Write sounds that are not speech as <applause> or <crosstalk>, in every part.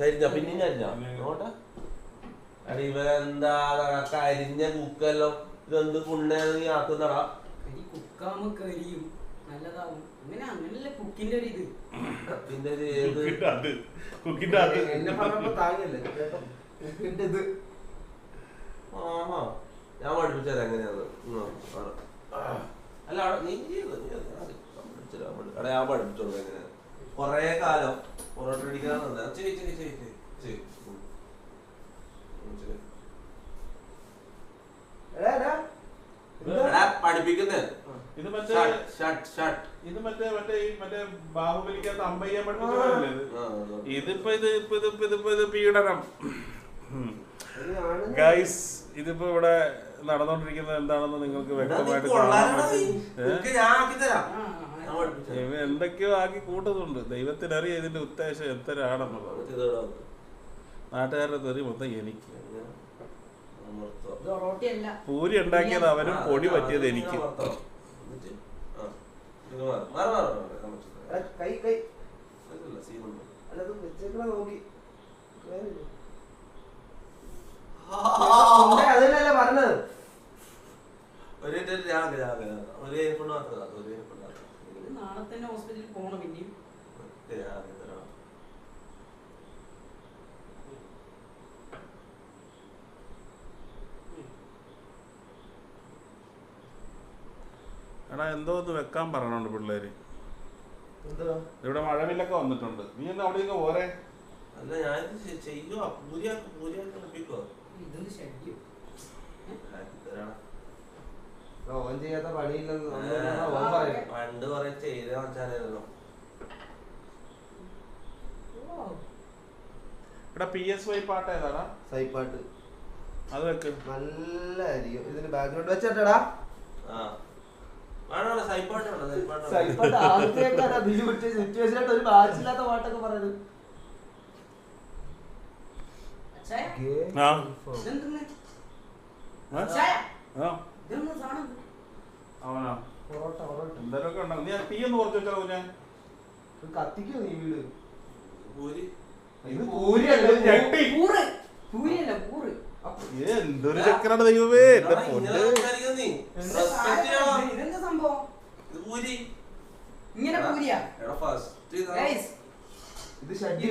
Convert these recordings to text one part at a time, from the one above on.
കരിഞ്ഞ പിന്നെയും കരിഞ്ഞ. നോട്ടെ അടി ഇവരെന്താ കരിഞ്ഞ കുക്കെല്ലാം ഇതെന്ത് പുണ്ണേന്ന് നീ ആക്കുന്നടാ? കുക്കാമ കരിയും. നല്ലതാവും. അങ്ങനെ അങ്ങനല്ല കുക്കിന്റെ ഒരു ഇത്. പിന്നെ ഒരു ഏത്? കുക്കിന്റെ അത്. കുക്കിന്റെ അത്. എന്നെ പറഞ്ഞപ്പോ ഇത്. ആഹാ ഞാൻ പഠിപ്പിച്ചത് എങ്ങനെയാന്ന്? ആണ്. അല്ല അവിടെ നീ ചെയ്തു നീ ചെയ്തു. അത് ഞാൻ പഠിച്ചുതരാം, ഞാൻ പഠി- എടാ, ഞാൻ പഠിപ്പിച്ചോളൂ എങ്ങനെയാണ് കൊറേ കാലം പൊറോട്ട പഠിപ്പിക്കുന്നേ. ഇത് മറ്റേ ഷട്ട് ഷട്ട് ഇത് മറ്റേ മറ്റേ ഈ മറ്റേ ബാഹുബലിക്കകത്ത് ഇതിപ്പോ ഇത് ഇപ്പൊ ഇത് ഇപ്പൊ ഇതിപ്പോ ഇത് പീഡനം. ഗൈസ് ഇതിപ്പോ ഇവിടെ നടന്നുകൊണ്ടിരിക്കുന്നത് എന്താണെന്ന് നിങ്ങൾക്ക് വ്യക്തമായിട്ട് ഇവ എന്തൊക്കെയോ ആക്കി കൂട്ടുന്നുണ്ട് ദൈവത്തിനറിയാം ഇതിന്റെ ഉദ്ദേശം എത്രയാണെന്നുള്ളത് നാട്ടുകാരുടെ തെറി മൊത്തം എനിക്ക്. പൂരി ഉണ്ടാക്കിയത് അവനും പൊടി പറ്റിയത് എനിക്ക്. പറഞ്ഞത്. ഒരേ ഒരേ മാത്രം. ഒരേ ഇത് നാളെ തന്നെ ഹോസ്പിറ്റലിൽ പോണം പിന്നെയും. എടാ എന്തോ ഒന്ന് വെക്കാൻ പറഞ്ഞുണ്ട് പിള്ളേര്. ഇവിടെ മഴവില്ലൊക്കെ വന്നിട്ടുണ്ട്. നീ എന്നാ അവിടെ പോരെ? അല്ല ഞാൻ ചെ- ചെയ്യുവാ. പൂരിയാക്കി പൂരിയാക്കി ലഭിക്കുവോ? ഇതൊന്ന് ശല്യം. ഓൻ ചെയ്യാത്ത പണിയില്ലെന്ന് അന്നേരമാണ് ഓൻ പറയുന്നത്. പണ്ട് കൊറേ ചെയ്ത വെച്ചാലോ ഓ ഇവിടെ പി എസ് വൈ പാട്ട് ഏതാടാ? സൈപ്പാട്ട് അത് വെക്ക്. നല്ല ആയിരിക്കും ഇതിന് ബാക്ക്ഗ്രൗണ്ട് വെച്ചിട്ടടാ. സൈപ്പാട്ട് ആദ്യത്തേക്കാണ് ബിജു വിട്ട് സിറ്റുവേഷനായിട്ട് ഒരു ബാച്ചില്ലാത്ത പാട്ടൊക്കെ പറയുന്നത് അവനാ. പൊറോട്ട പൊറോട്ട. എന്തെങ്കിലുമൊക്കെ ഉണ്ടാവും? നീ തീ ഒന്ന് കുറച്ച് ഞാൻ ഇത് കത്തിക്കോ നീ വീട്? പൂരി ഇത് പൂരിയല്ല ഇത് ഞെട്ടി. പൂറ്. പൂരിയല്ല പൂറ്. എന്തൊരു ദൈവമേ? എന്റെ പൊന്ന്. ഇതെന്താ സംഭവം? ഇത് പൂരി. ഇങ്ങനെ പൂരിയാ? എടാ ഫസ്റ്റ് ഗൈസ് ഇത് ഷഡ്ഡി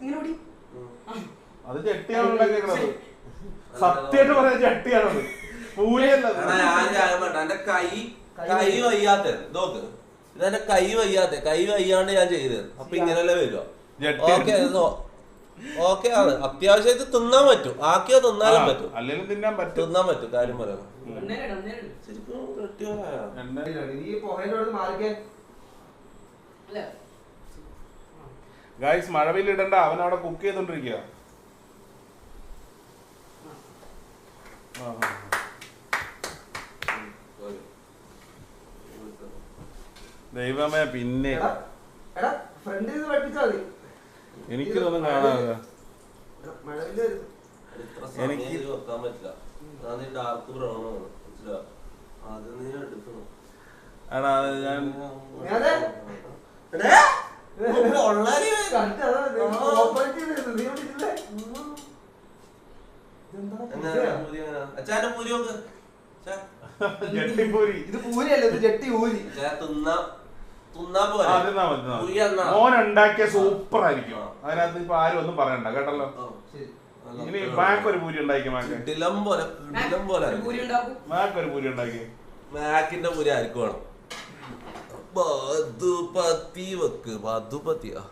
ഇങ്ങനെ അത് ചട്ടിയാണ് ഉണ്ടാക്കിയേക്കണത് സത്യമായിട്ട് പറയാൻ ചട്ടിയാണത് പൂരിയല്ല അത്. എടാ ഞാൻ ഞാൻ എന്റെ കൈ കൈ വയ്യാത്ത നോക്ക്. ഇതെന്റെ കൈ വയ്യാത്ത കൈ വയ്യാണ്ട് ഞാൻ ചെയ്തത്. അപ്പൊ ഇങ്ങനെയല്ലേ വരുക? ജട്ടി. ഓക്കെ ഓക്കെ ആണ് അത്യാവശ്യം ഇത് തിന്നാൻ പറ്റും. ആക്കിയോ തിന്നാലും പറ്റും. അല്ലെങ്കിൽ തിന്നാൻ പറ്റും. തിന്നാൻ പറ്റും കാര്യം പറയാം. അന്നേരം അന്നേരം ഇടണ്ട. ഗായ്സ് അവൻ അവിടെ കുക്ക് ചെയ്തോണ്ടിരിക്കുക. ദൈവമേ പിന്നെ. എടാ എടാ ഫ്രണ്ടിൽ നിന്ന് പഠിപ്പിച്ചാൽ മതി. എനിക്കിതൊന്നും കാണാതെ. എനിക്ക് വെക്കാൻ പറ്റില്ല. ഡാർക്ക് ബ്രൗൺ ആണ്. മനസ്സിലാ അത് നീ എടുക്കണം. എടാ ഞാൻ? പൂരി എങ്ങനെ? അച്ഛാന്റെ പൂരി നോക്ക്. ഛെ, ഇത് പൂരിയല്ല ഇത് ജട്ടി ഊരി. തിന്നാ. ഉണ്ടാക്കിയ സൂപ്പർ ആയിരിക്കും അതിനകത്ത് ഇപ്പൊ ആരും ഒന്നും പറയണ്ട കേട്ടല്ലോ? ഇനി മാക്ക് ഒരു പൂരി ഉണ്ടാക്കി മാക്ക്. ഇഡിലം പോലെ ഇഡിലം പോലെ പൂരി ഉണ്ടാക്കും. മാക്ക് ഒരു പൂരി ഉണ്ടാക്കി. മാക്കിന്റെ പൂരി ആർക്കും വേണം? മധുപതി വെക്ക് മധുപതിയാ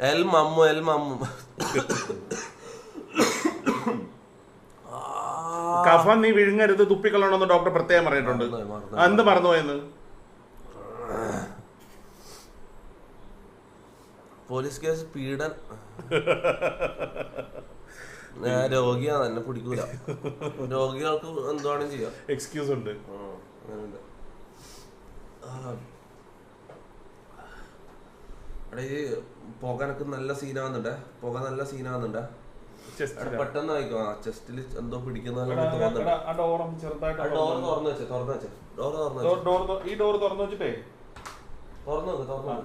എൽ മമ്മു എൽ മമ്മു. ആ. കഫൻ നീ വിഴുങ്ങരുത് തുപ്പിക്കളണമെന്ന് ഡോക്ടർ പ്രത്യേകം പറഞ്ഞിട്ടുണ്ട്. എന്ത് മറന്നുപോയെന്ന്? പോലീസ് കേസ് പീഡൻ രോഗിയാണ് എന്നെ പിടിക്കൂല. രോഗികൾക്ക് എന്തുവേണം ചെയ്യാം. എക്സ്ക്യൂസ് ഉണ്ട്. അങ്ങനെയുണ്ട്. ഈ പുക എനക്ക് നല്ല സീനാകുന്നുണ്ട് പുക നല്ല സീനാകുന്നുണ്ട്. പെട്ടെന്ന് ആയിക്കോ. ആ ചെസ്റ്റിൽ എന്തോ പിടിക്കുന്ന ഡോർ തുറന്നു വെച്ചേ തുറന്നു വെച്ചേ. ഡോർ തുറന്നു ഈ ഡോർ തുറന്നു വെച്ചിട്ടേ തുറന്നു നോക്ക് തുറന്നു നോക്ക്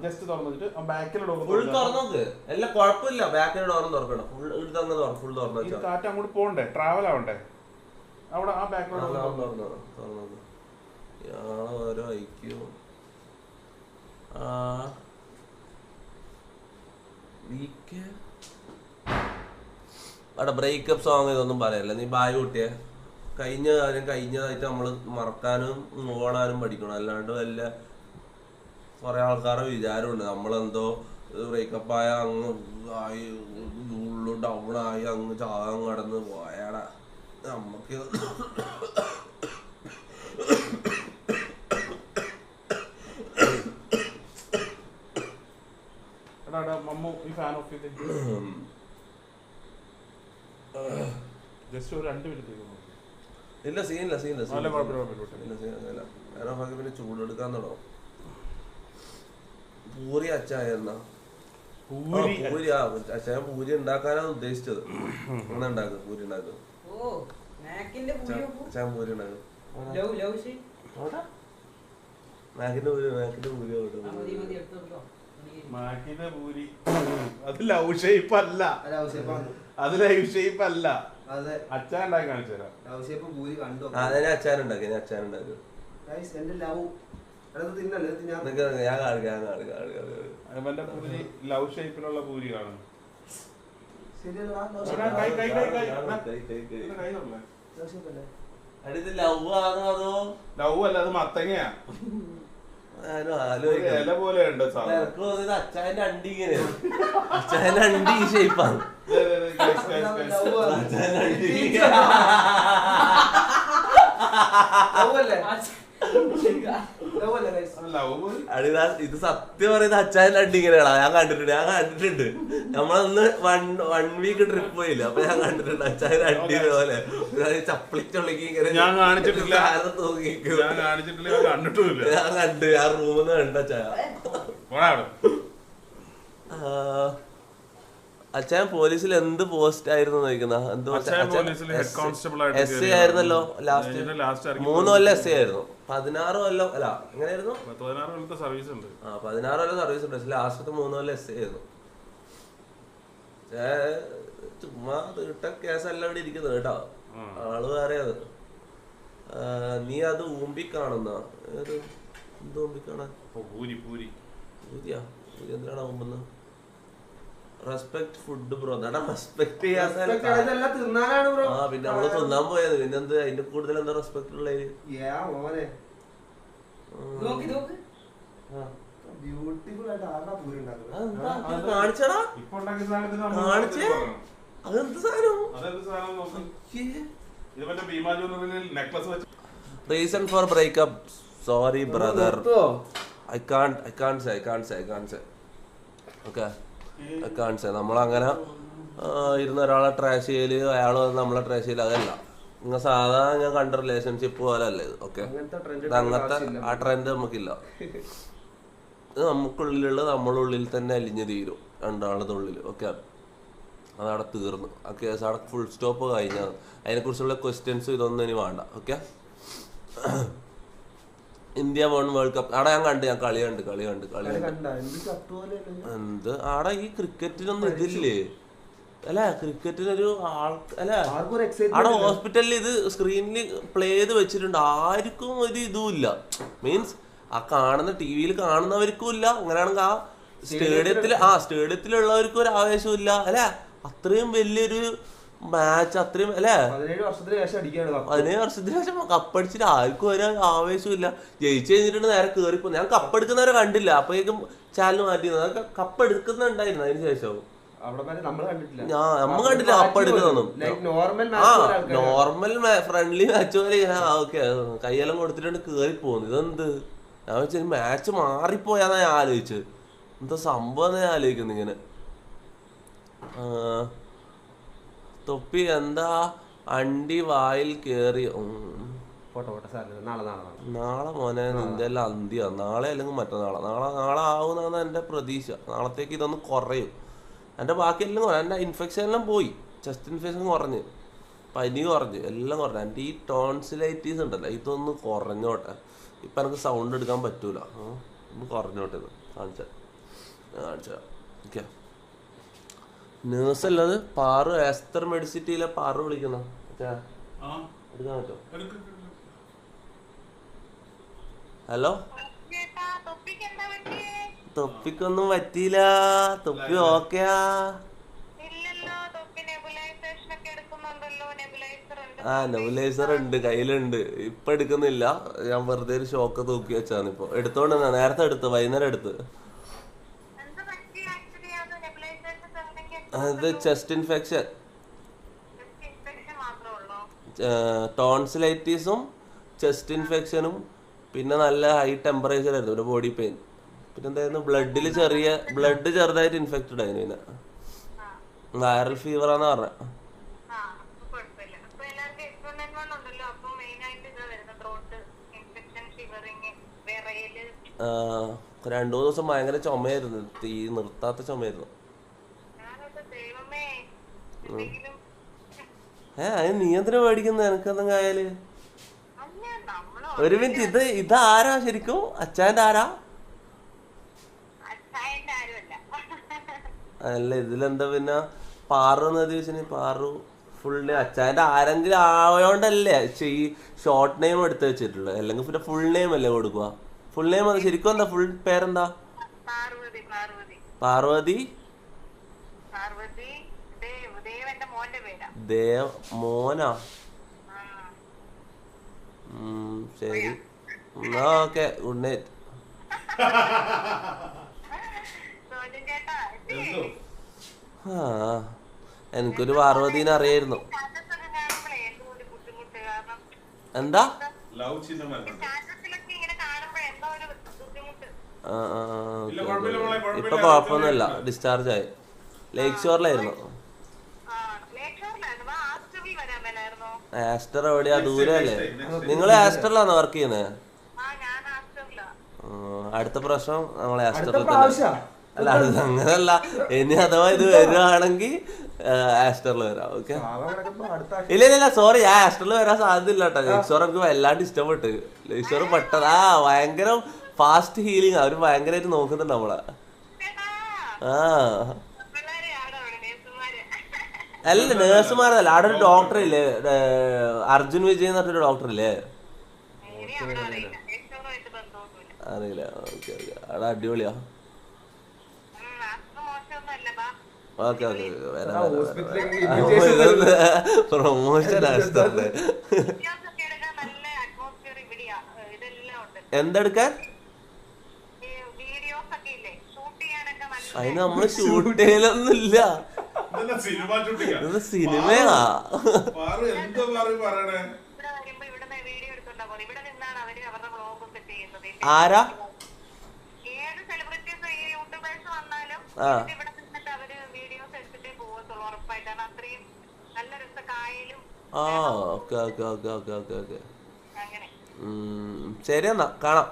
ജസ്റ്റ് തുറന്നിട്ട് ബാക്കിലോട്ട് ഫുൾ തുറന്നു? നോക്ക് എല്ലാം കുഴപ്പമില്ല. ബാക്കിന് ഡോറും തുറക്കണം ഫുൾ എടുത്ത് അങ്ങ് തുറ ഫുൾ തുറന്നു ഇത് കാറ്റ് അങ്ങോട്ട് പോണ്ടേ ട്രാവൽ ആവണ്ടേ? അവിടെ ആ തുറന്നു ഓരോ അവിടെ ബ്രേക്കപ്പ് സോങ് ഇതൊന്നും പറയല്ല? നീ ബായ് കൂട്ടിയെ. കഴിഞ്ഞ കാര്യം കഴിഞ്ഞതായിട്ട് നമ്മൾ മറക്കാനും ഓടാനും പഠിക്കണം. അല്ലാണ്ട് വല്ല കുറെ ആൾക്കാരുടെ വിചാരമുണ്ട്. നമ്മളെന്തോ ബ്രേക്കപ്പ് ആയ അങ്ങ് ആയി ഉള്ളു ഡൗൺ ആയി അങ്ങ് ചാകം കടന്ന് പോയാടാ. നമുക്ക് എടാ മമ്മു ഈ ഫാൻ ഓഫ് ചെയ്ത്. ജസ്റ്റ് ഒരു രണ്ട് മിനിറ്റ് ഇല്ല സീനില്ല സീനില്ല സീനില്ല സീനില്ല കാരണം നമുക്ക് പിന്നെ ചൂടെടുക്കാൻ തുടങ്ങും. പൂരി അച്ചായ പൂരി പൂരി ആ അച്ചായ പൂരി ഉണ്ടാക്കാനാണ് ഉദ്ദേശിച്ചത്. അങ്ങനെ ഉണ്ടാക്കും പൂരി ഉണ്ടാക്കും ഓ മാക്കിന്റെ പുതിയ അച്ചായ പൂരി ഉണ്ടാക്കും മാക്കിന്റെ പൂരി മാക്കിന്റെ പൂരി മാക്കിന്റെ പൂരി. അത് ലവ് ഷേപ്പ് അല്ല. അത് ലൈവ് ഷേപ്പ് അല്ല. അതെ. അച്ഛൻ ഉണ്ടാക്കി കാണിച്ചു തരാം ലവ് ഷേപ്പ് പൂരി കണ്ടു അതിനെ അച്ചാൻ ഉണ്ടാക്കി ഉണ്ടാക്കും എന്റെ ലവ് അത് തിന്നല്ലേ? ഇത് ഞാൻ കാണിക്കാം. പൂരി ലവ് ഷേപ്പിലുള്ള പൂരി കാണും. ലവ് കൈ, കൈ, കൈ, കൈ. കൈ, കൈ, കൈ. ഇത് കൈ ലവ് ഷേപ്പ് അല്ലേ? അതോ? ലവ് അല്ല അത് മത്തങ്ങയാ. ഇല പോലെ ഉണ്ട് അച്ചായന്റെ അണ്ടി ഇങ്ങനെ. അച്ചായന്റെ അണ്ടി ഈ ഷേപ്പാണ്. അച്ചായന്റെ അണ്ടി ലവ് അല്ലേ? <laughs> അടിതാ ഇത് സത്യം പറയുന്ന അച്ചായന്റെ അണ്ടി ഇങ്ങനെയാണോ ഞാൻ കണ്ടിട്ടുണ്ട് ഞാൻ കണ്ടിട്ടുണ്ട്. നമ്മളന്ന് വൺ വൺ വീക്ക് ട്രിപ്പ് പോയില്ല. അപ്പൊ ഞാൻ കണ്ടിട്ടുണ്ട് അച്ചായന്റെ അണ്ടി പോലെ ചപ്പളിച്ചുള്ളിക്ക് ഇങ്ങനെ ഞാൻ കാണിച്ചിട്ടില്ല. ഞാൻ കാണിച്ചിട്ടില്ല ഞാൻ കണ്ടിട്ടില്ല ഞാൻ കണ്ടു ഞാൻ റൂമിൽ നിന്ന് കണ്ട അച്ചായ അച്ഛൻ പോലീസിൽ എന്ത് പോസ്റ്റ് ആയിരുന്നു നോക്കുന്ന എന്തോ അച്ചായൻ എസ് കയറി. ആയിരുന്നല്ലോ ലാസ്റ്റ് മൂന്ന് കൊല്ലം എസ് ആയിരുന്നു. പതിനാറ് കൊല്ലം അല്ല എങ്ങനെയായിരുന്നു? പതിനാറ് കൊല്ലത്തെ സർവീസ് ഉണ്ട്. ആ പതിനാറ് കൊല്ലം സർവീസ് ഉണ്ട്. ലാസ്റ്റത്തെ മൂന്ന് കൊല്ലം എസ് ആയിരുന്നു. ചുമ്മാ തീട്ട കേസല്ല ഇവിടെ ഇരിക്കുന്നത് കേട്ടോ. ആൾ വേറെ അത് നീ അത് ഊമ്പി കാണുന്ന എന്ത് ഊമ്പി കാണാൻ പൂരി പൂരി. പൂരിയാ? പൂരി എന്തിനാണ് ഊമ്പുന്നത്? റെസ്പെക്ട് ഫുഡ് ബ്രോ അതാണ് റെസ്പെക്ട് തിന്നാനാണ് ബ്രോ ആ പിന്നെ നമ്മൾ തിന്നാൻ പോയത്. പിന്നെ എന്ത് അതിന്റെ കൂടുതൽ എന്താ റെസ്പെക്ട് ഉള്ളത് ബ്യൂട്ടിഫുൾ ആയിട്ട് പൂരി കാണിച്ചടാ. കാണിച്ചേ? അതെന്ത് സാധനം? Reason for breakup sorry brother I can't I can't say I can't say I can't say okay say നമ്മളങ്ങനെ ഇരുന്ന ഒരാളെ ട്രാഷ് ചെയ്യൽ അയാൾ വന്ന് നമ്മളെ ട്രാഷ് ചെയ്യൽ അതല്ല. നിങ്ങൾ സാധാരണ ഞാൻ കണ്ട റിലേഷൻഷിപ്പ് പോലെ അല്ല ഇത് ഓക്കെ അങ്ങനത്തെ ആ ട്രെൻഡ് നമുക്കില്ല. ഇത് നമുക്കുള്ളിലുള്ള നമ്മളുള്ളിൽ തന്നെ അലിഞ്ഞു തീരും രണ്ടാളുടെ ഉള്ളിൽ ഓക്കെ അതവിടെ തീർന്നു. ആ കേസ് അവിടെ ഫുൾ സ്റ്റോപ്പ് കഴിഞ്ഞാൽ അതിനെക്കുറിച്ചുള്ള ക്വസ്റ്റ്യൻസ് ഇതൊന്നും ഇനി വേണ്ട okay India one World Cup. അവിടെ ഞാൻ കണ്ടു ഞാൻ കളി കണ്ട് കളി കണ്ട് കളി കണ്ട്? എന്ത് ആടെ ഈ ക്രിക്കറ്റിനൊന്നും ഇതില്ലേ? അല്ല ക്രിക്കറ്റിനൊരു ആൾ അല്ല. ആർക്കും ഒരു excitement അവിടെ ഹോസ്പിറ്റലിൽ ഇത് സ്ക്രീനിൽ പ്ലേ ചെയ്ത് വെച്ചിട്ടുണ്ട്. ആർക്കും ഒരു ഇതുമില്ല മീൻസ് ആ കാണുന്ന ടി വിയിൽ കാണുന്നവർക്കും ഇല്ല. അങ്ങനെയാണെങ്കിൽ ആ സ്റ്റേഡിയത്തിൽ ആ സ്റ്റേഡിയത്തിലുള്ളവർക്കും ഒരു ആവേശവും ഇല്ല. അല്ലെ അത്രയും വലിയൊരു മാച്ച് അത്രയും അല്ലേ? പതിനേഴ് വർഷത്തിന് ശേഷം കപ്പടിച്ചിട്ട് ആർക്കും ഒരു ആവേശമില്ല ജയിച്ചു കഴിഞ്ഞിട്ടുണ്ട് നേരെ കേറിപ്പോ ഞാൻ കപ്പെടുക്കുന്നവരെ കണ്ടില്ല. അപ്പോഴേക്കും ചാനൽ മാറ്റി അതൊക്കെ കപ്പെടുക്കുന്നുണ്ടായിരുന്നു അതിന് ശേഷം അവിടെ വരെ നമ്മൾ കണ്ടിട്ടില്ല. ഞാൻ നമ്മ കണ്ടില്ല normal ആ. നോർമൽ ഫ്രണ്ട്ലി മാച്ച് പോലെ ഇങ്ങനെ ഓക്കെ കൈയെല്ലാം കൊടുത്തിട്ടുണ്ട് കേറി പോകുന്നു ഇതെന്ത്? ഞാൻ വെച്ചാൽ മാച്ച് മാറിപ്പോയാന്നാ ഞാൻ ആലോചിച്ചത്. എന്താ സംഭവം ഞാൻ ആലോചിക്കുന്നു ഇങ്ങനെ. തൊപ്പി എന്താ? അണ്ടി വായിൽ കേറി. പോട്ടെ പോട്ടെ നാളെ നാളെ നാളെ. നാളെ മോനെ നിന്റെ എല്ലാം അന്ത്യ. നാളെ അല്ലെങ്കിൽ മറ്റന്നാളെ. നാളെ നാളെ ആവുന്നാണ് എന്റെ പ്രതീക്ഷ. നാളത്തേക്ക് ഇതൊന്ന് കുറയും. എന്റെ ബാക്കിയെല്ലാം കുറയും. എന്റെ ഇൻഫെക്ഷൻ എല്ലാം പോയി. ചെസ്റ്റ് ഇൻഫെക്ഷൻ കുറഞ്ഞ്. പനി കുറഞ്ഞു. എല്ലാം കുറഞ്ഞു. എന്റെ ഈ ടോൺസിലൈറ്റീസ് ഉണ്ടല്ലോ ഇതൊന്ന് കുറഞ്ഞോട്ടെ. ഇപ്പം എനിക്ക് സൗണ്ട് എടുക്കാൻ പറ്റൂല. ഒന്ന് കുറഞ്ഞോട്ടെ ഇത്. കാണിച്ചാ. കാണിച്ച ഓക്കെ. നേഴ്സ് അല്ലത് പാറു എസ്തർ മെഡിസിറ്റിയിലെ പാറു വിളിക്കുന്ന. എടുക്കാൻ ഹലോ? തൊപ്പിക്കൊന്നും പറ്റിയില്ല. തൊപ്പി ഓക്കെയാ. ഇല്ലല്ലോ തൊപ്പി നെബുലൈസേഷൻ ഒക്കെ എടുക്കുന്നുണ്ടല്ലോ. നെബുലൈസർ ഉണ്ട് ആ നെബുലൈസർ ഉണ്ട് കയ്യിലുണ്ട്. ഇപ്പൊ എടുക്കുന്നില്ല. ഞാൻ വെറുതെ ഒരു ഷോക്ക് തൂക്കി വെച്ചാണ് ഇപ്പൊ എടുത്തോണ്ട്. നേരത്തെ എടുത്ത് വൈകുന്നേരം എടുത്ത് എന്ത് പറ്റി ആക്ച്വലി അത് നെബുലൈസേഷൻ അത് ചെസ്റ്റ് ഇൻഫെക്ഷൻ ടോൺസിലൈറ്റീസും ചെസ്റ്റ് ഇൻഫെക്ഷനും പിന്നെ നല്ല ഹൈ ടെമ്പറേച്ചർ ആയിരുന്നു ഒരു ബോഡി പെയിൻ പിന്നെ എന്തായിരുന്നു? ബ്ലഡിൽ ചെറിയ ബ്ലഡ് ചെറുതായിട്ട് ഇൻഫെക്റ്റഡ് ആയിരുന്നു പിന്നെ. വൈറൽ ഫീവർ ആന്ന് പറഞ്ഞ. രണ്ടു മൂന്ന് ദിവസം ഭയങ്കര ചുമയായിരുന്നു തീ നിർത്താത്ത ചുമയായിരുന്നു. ഏ അതിന് നീ എന്തിനാ എനിക്കെന്തെങ്കിലും ആയാൽ. അല്ല ഒരു മിനിറ്റ് ഇത് ഇതാരാ ശരിക്കും? അച്ചാന്റെ ആരാ? അല്ല ഇതിലെന്താ പിന്നെ? പാറു എന്ന് ചോദിച്ചാൽ പാറു ഫുൾ നെയിം അച്ഛന്റെ ആരെങ്കിലും ആയോണ്ടല്ലേ ഈ ഷോർട്ട് നെയിം എടുത്ത് വെച്ചിട്ടുള്ളത്. അല്ലെങ്കിൽ പിന്നെ ഫുൾ നെയിം അല്ലേ കൊടുക്കുക? ഫുൾ നെയിം അത് ശരിക്കും എന്താ? ഫുൾ പേരെന്താ? പാർവതി ദേവ് ദേവ് എന്റെ മോന്റെ പേരാ ദേവ് മോനാ. ഉം, ശരി. എന്നാ ഓക്കെ ഗുഡ് നൈറ്റ്? ആ എനിക്കൊരു പാർവതീനെ അറിയായിരുന്നു. എന്തോ. ഇപ്പൊ കുഴപ്പമൊന്നുമില്ല. ഡിസ്ചാർജ് ആയി ലേക്ക് ഷോറിലായിരുന്നു ആ ലേക്ഷോറിലായിരുന്നു ആ ആസ്റ്ററിൽ വരാൻ മേലായിരുന്നോ ആസ്റ്റർ എവിടെയാ? ദൂരല്ലേ. നിങ്ങൾ ആസ്റ്ററിലാണോ വർക്ക് ചെയ്യുന്നത് ആ ഞാൻ ആസ്റ്ററിലാ. അടുത്ത പ്രാവശ്യം ആസ്റ്ററിൽ തന്നെ അല്ല അത് അങ്ങനല്ല. ഇനി അഥവാ ഇത് വരുവാണെങ്കിൽ ആസ്റ്ററിൽ വരാം ഓക്കെ? അടുത്ത ഇല്ല ഇല്ല ഇല്ല സോറി ആ ആസ്റ്ററിൽ വരാൻ സാധ്യതയില്ല കേട്ടോ ലൈസോർ എനിക്ക് വല്ലാണ്ട് ഇഷ്ടപ്പെട്ട്. ലൈസോർ പെട്ടത്. ആ ഭയങ്കര ഫാസ്റ്റ് ഹീലിംഗ് അവർ ഭയങ്കരമായിട്ട് നോക്കുന്നുണ്ട് നമ്മളെ. ആ പിള്ളേരെ ആടോ അവിടെ നേഴ്സുമാര് അല്ല നേഴ്സുമാരല്ല അവിടെ ഒരു ഡോക്ടർ ഇല്ലേ? അർജുൻ വിജയ് എന്ന് പറഞ്ഞൊരു ഡോക്ടർ ഇല്ലേ? അറിയില്ല ഓക്കെ ഓക്കെ അവിടെ അടിപൊളിയാ. ഓക്കെ ഓക്കെ വരാം പ്രൊമോഷൻ എന്തെടുക്കാൻ? ഈ വീഡിയോസ് ഒക്കെ ഇല്ലേ? ഷൂട്ട് ചെയ്യാനൊക്കെ നല്ല അതിന് നമ്മൾ ഷൂട്ട് ചെയ്യലൊന്നുമില്ല. ഇത് സിനിമയാ? പാറു എന്തോ പാറു പറയണേ? ഇവിടെ വരുമ്പോ വീഡിയോ എടുത്തോണ്ടാ പോലെ ഇവിടെ നിന്നാണ് അവർ അവരുടെ വ്ളോഗ് ചെയ്യുന്നത് ആരാ ഏത് സെലിബ്രിറ്റീസ് ഈ യൂട്യൂബേഴ്സ് വന്നാലും ആ. Okay okay okay okay okay okay. അങ്ങനെ. ശരി എന്നാ കാണാം.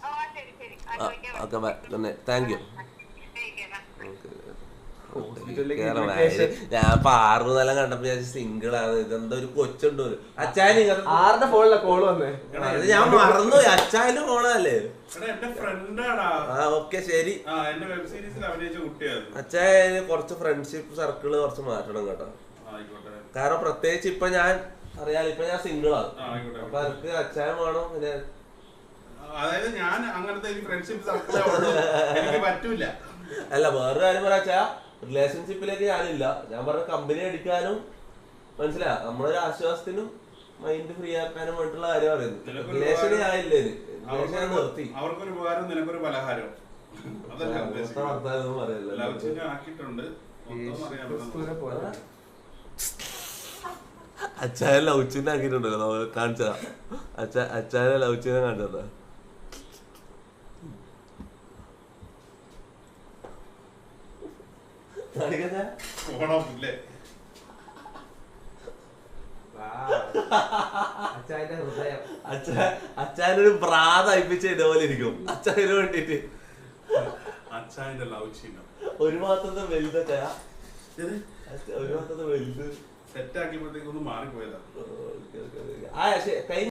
ഓ ശരി ശരി. ആ ഓക്കെ ബൈ. Thank you. ഹോസ്പിറ്റലിലേക്ക് ഞാൻ പാറു നല്ല കണ്ടപ്പോ ഞാൻ സിംഗിൾ ആണ് ഇതെന്താ ഒരു കൊച്ചുണ്ട് അച്ചായൻ ആരുടെ ഫോണിലെ കോൾ വന്നേ. ഞാൻ മറന്നു അച്ചായന്റെ ഫോണല്ലേ? ഓക്കെ ശരി. ആ എന്റെ വെബ് സീരീസിൽ അഭിനയിച്ച കുട്ടിയാണ് അച്ചായന് കുറച്ച് ഫ്രണ്ട്ഷിപ്പ് സർക്കിൾ കുറച്ച് മാറ്റണം കേട്ടോ. കാരണം പ്രത്യേകിച്ച് ഇപ്പൊ ഞാൻ അറിയാലോ ഇപ്പൊ ഞാൻ സിംഗിൾ ആണ്. അപ്പൊ എനിക്ക് അച്ചായൻ വേണം പിന്നെ അതായത് ഞാൻ അങ്ങനത്തെ ഫ്രണ്ട്ഷിപ്പ് സർക്കിളേ എനിക്ക് പറ്റൂല. അല്ല വേറൊരു കാര്യം പറയാ റിലേഷൻഷിപ്പിലേക്ക് ഞാനില്ല. ഞാൻ പറഞ്ഞ കമ്പനി അടിക്കാനും മനസ്സിലാ. നമ്മളൊരു ആശ്വാസത്തിനും മൈൻഡ് ഫ്രീ ആക്കാനും വേണ്ടിട്ടുള്ള കാര്യം പറയുന്നത്. നിനക്കൊരു റിലേഷൻ റിലേഷൻ നിർത്തി. അവർക്കൊരു ഉപകാരം നിനക്കൊരു പലഹാരം. അച്ചായ ലൗച്ചിനെ ആക്കിയിട്ടുണ്ടല്ലോ. കാണിച്ചതാ. അച്ഛ അച്ചായ ലൗച്ചിനെ കാണിച്ചതാ. പോണം ഇല്ലേ അച്ചായന്റെ ഹൃദയം. അച്ഛ അച്ഛനൊരു പ്രാത അയപ്പിച്ച ഇതേപോലെ ഇരിക്കും. അച്ഛനു വേണ്ടിട്ട്. അച്ഛന്റെ ലവ് ചിഹ്നം ഒരു മാസത്തെ വലുത് ഒരു മാസത്തെ വലുത്. സെറ്റ് ആക്കിയപ്പോഴത്തേക്കൊന്ന് മാറിപ്പോയതാ. ആ കഴിഞ്ഞ